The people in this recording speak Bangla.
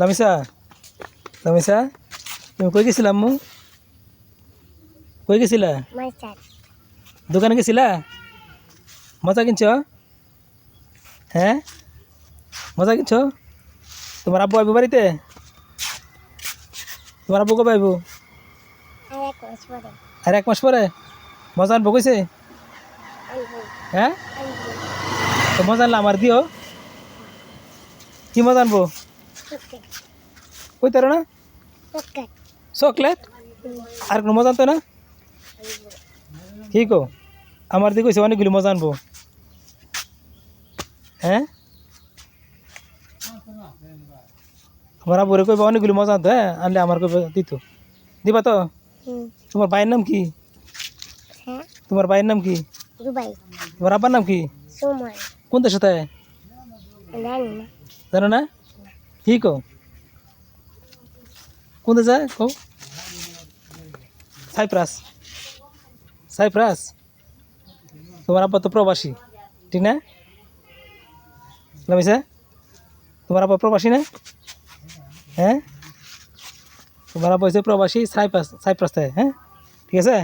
লামিসা লামিসা তুমি কই গেছিলাম মু কই গেছিলা দোকানে গেছিলা মজা কিনছ হ্যাঁ মজা কিনছ তোমার আব্বু আইবো বাড়িতে তোমার আব্বু কবে আইবো আর এক মাস পরে মজা আনব কইছে হ্যাঁ তো মজা আনলে আমার দিও কি মজা আনব চকলেট কই তারো না চকলেট চকলেট আর কোনো মজা আনতো না কি কো আমার দিকে কইছে অনেকগুলি মজা আনব হ্যাঁ আমার আবুরে কইবা অনেকগুলি মজা আনতো হ্যাঁ আনলে আমার কইবা দিত দিবা তো হুম তোমার ভাইয়ের নাম কি হ্যাঁ তোমার ভাইয়ের নাম কি দুবাই তোমার আব্বার নাম কি সময় কোন দেশে থাকে জানি না জানো না কি কো কোন দেশে কো সাইপ্রাস। সাইপ্রাস? তোমার আব্বা তো প্রবাসী, ঠিক না? লামিসা, তোমার আব্বা প্রবাসী না? হ্যাঁ? তোমার আব্বা হচ্ছে প্রবাসী সাইপ্রাস সাইপ্রাস হ্যাঁ? ঠিক আছে?